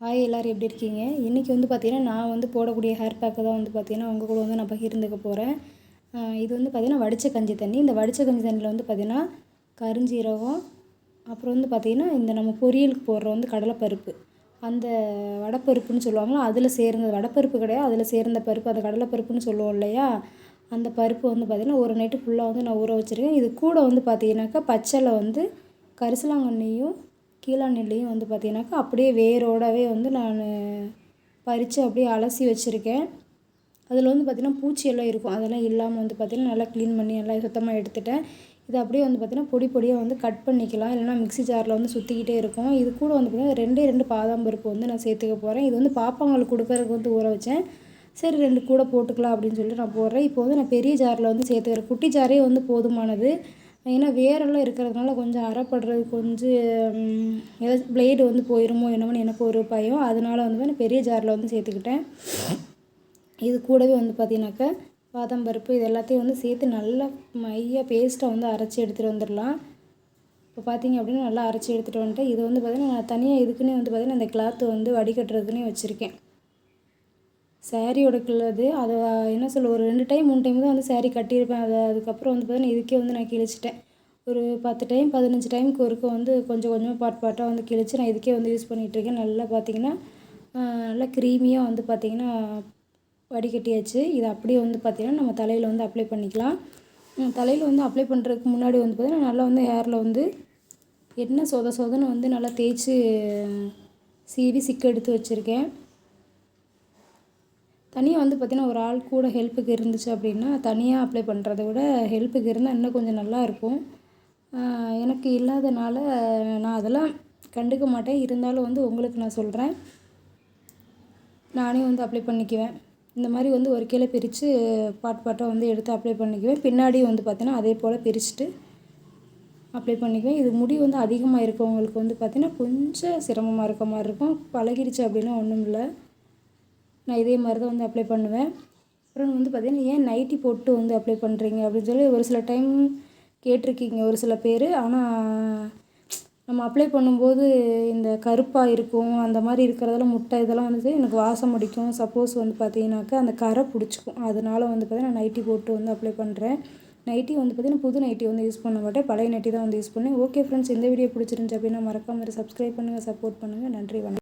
Hi எல்லோரும் எப்படி இருக்கீங்க? இன்றைக்கி வந்து பார்த்திங்கன்னா நான் வந்து போடக்கூடிய ஹேர் பேக்கை தான் வந்து பார்த்திங்கன்னா உங்கள் கூட வந்து நான் பகிர்ந்துக்க போகிறேன் இது வந்து பார்த்திங்கன்னா வடித்த கஞ்சி தண்ணி. இந்த வடித்த கஞ்சி தண்ணியில் வந்து பார்த்திங்கன்னா கருஞ்சீரகம் அப்புறம் வந்து பார்த்திங்கன்னா இந்த நம்ம பொரியலுக்கு போடுற வந்து கடலைப்பருப்பு. அந்த வடப்பருப்புன்னு சொல்லுவாங்களோ அதில் சேர்ந்த வடப்பருப்பு கிடையாது அதில் சேர்ந்த பருப்பு. அந்த கடலைப்பருப்புன்னு சொல்லுவோம் இல்லையா? அந்த பருப்பு வந்து பார்த்திங்கன்னா ஒரு நைட்டு ஃபுல்லாக வந்து நான் ஊற வச்சுருக்கேன். இது கூட வந்து பார்த்திங்கனாக்கா பச்சலை வந்து கரிசலாங்கண்ணியும் கீழா நெல்லையும் வந்து பார்த்திங்கனாக்கா அப்படியே வேரோடவே வந்து நான் பறித்து அப்படியே அலசி வச்சுருக்கேன். அதில் வந்து பார்த்திங்கன்னா பூச்சியெல்லாம் இருக்கும். அதெல்லாம் இல்லாமல் வந்து பார்த்திங்கன்னா நல்லா க்ளீன் பண்ணி நல்லா சுத்தமாக எடுத்துட்டேன். இது அப்படியே வந்து பார்த்திங்கன்னா பொடி பொடியாக வந்து கட் பண்ணிக்கலாம். இல்லைனா மிக்ஸி ஜாரில் வந்து சுற்றிக்கிட்டே இருக்கும். இது கூட வந்து பார்த்திங்கன்னா ரெண்டே ரெண்டு பாதாம் பருப்பு வந்து நான் சேர்த்துக்க போகிறேன் இது வந்து பாப்பாங்களுக்கு கொடுக்கறதுக்கு வந்து ஊற வச்சேன். சரி ரெண்டு கூட போட்டுக்கலாம் அப்படின்னு சொல்லிட்டு நான் போடுறேன். இப்போ வந்து நான் பெரிய ஜாரில் வந்து சேர்த்துக்கிறேன். குட்டி ஜாரே வந்து போதுமானது. ஏன்னா வேரெல்லாம் இருக்கிறதுனால கொஞ்சம் அரைப்படுறது கொஞ்சம் ஏதாச்சும் ப்ளேடு வந்து போயிடுமோ என்னமோன்னு எனக்கு ஒரு பயம். அதனால வந்து நான் பெரிய ஜாரில் வந்து சேர்த்துக்கிட்டேன். இது கூடவே வந்து பார்த்தீங்கன்னாக்கா பாதாம் பருப்பு இது எல்லாத்தையும் வந்து சேர்த்து நல்லா மையாக பேஸ்ட்டாக வந்து அரைச்சி எடுத்துகிட்டு வந்துடலாம். இப்போ பார்த்தீங்க அப்படின்னா நல்லா அரைச்சி எடுத்துகிட்டு வந்துட்டேன். இது வந்து பார்த்திங்கன்னா நான் தனியாக இதுக்குன்னே வந்து பார்த்திங்கன்னா இந்த கிளாத்து வந்து வடிகட்டுறதுக்குன்னே வச்சுருக்கேன். சேரீ உடைக்கிறது அதை. என்ன சொல்ல ஒரு ரெண்டு டைம் மூணு டைம் தான் வந்து சேரீ கட்டியிருப்பேன். அதை அதுக்கப்புறம் வந்து பார்த்தீங்கன்னா இதுக்கே வந்து நான் கிழிச்சிட்டேன். ஒரு பத்து டைம் பதினஞ்சு டைமுக்கு ஒருக்க வந்து கொஞ்சம் கொஞ்சமாக பார்ட் பார்ட்டாக வந்து கிழிச்சு நான் இதுக்கே வந்து யூஸ் பண்ணிகிட்ருக்கேன் நல்லா பார்த்தீங்கன்னா நல்லா க்ரீமியாக வந்து பார்த்திங்கன்னா வடிகட்டியாச்சு. இதை அப்படியே வந்து பார்த்திங்கன்னா நம்ம தலையில் வந்து அப்ளை பண்ணிக்கலாம். தலையில் வந்து அப்ளை பண்ணுறதுக்கு முன்னாடி வந்து பார்த்திங்கன்னா நல்லா வந்து ஹேரில் வந்து என்ன சொத சொதன்னு வந்து நல்லா தேய்ச்சி சீவி சிக்க எடுத்து வச்சுருக்கேன். தனியாக வந்து பார்த்திங்கன்னா ஒரு ஆள் கூட ஹெல்ப்புக்கு இருந்துச்சு அப்படின்னா தனியாக அப்ளை பண்ணுறத விட ஹெல்ப்புக்கு இருந்தால் இன்னும் கொஞ்சம் நல்லா இருக்கும். எனக்கு இல்லாதனால நான் அதெல்லாம் கண்டுக்க மாட்டேன். இருந்தாலும் வந்து உங்களுக்கு நான் சொல்கிறேன் நானே வந்து அப்ளை பண்ணிக்குவேன். இந்த மாதிரி வந்து ஒரு கீழே பிரித்து பாட் பாட்டாக வந்து எடுத்து அப்ளை பண்ணிக்குவேன். பின்னாடி வந்து பார்த்தீங்கன்னா அதே போல் பிரிச்சுட்டு அப்ளை பண்ணிக்குவேன். இது முடி வந்து அதிகமாக இருக்கவங்களுக்கு வந்து பார்த்திங்கன்னா கொஞ்சம் சிரமமாக இருக்க மாதிரி இருக்கும். பழகிடுச்சு அப்படின்னா ஒன்றும் இல்லை. நான் இதே மாதிரி தான் வந்து அப்ளை பண்ணுவேன். அப்புறம் வந்து பார்த்திங்கன்னா ஏன் நைட்டி போட்டு வந்து அப்ளை பண்ணுறீங்க அப்படின்னு சொல்லி ஒரு சில டைம் கேட்டிருக்கீங்க ஒரு சில பேர். ஆனால் நம்ம அப்ளை பண்ணும்போது இந்த கருப்பாக இருக்கும் அந்த மாதிரி இருக்கிறதெல்லாம் முட்டை இதெல்லாம் வந்து எனக்கு வாசம் அடிக்கும். சப்போஸ் வந்து பார்த்தீங்கன்னாக்கா அந்த கரை பிடிச்சிக்கும். அதனால வந்து பார்த்தீங்கன்னா நைட்டி போட்டு வந்து அப்ளை பண்ணுறேன் நைட்டி வந்து பார்த்திங்கன்னா புது நைட்டி வந்து யூஸ் பண்ண மாட்டேன். பழைய நைட்டி தான் வந்து யூஸ் பண்ணேன் ஓகே ஃப்ரெண்ட்ஸ் இந்த வீடியோ பிடிச்சிருந்துச்சி அப்படின்னா மறக்காமல் சப்ஸ்கிரைப் பண்ணுங்கள் சப்போர்ட் பண்ணுங்கள் நன்றி வணக்கம்.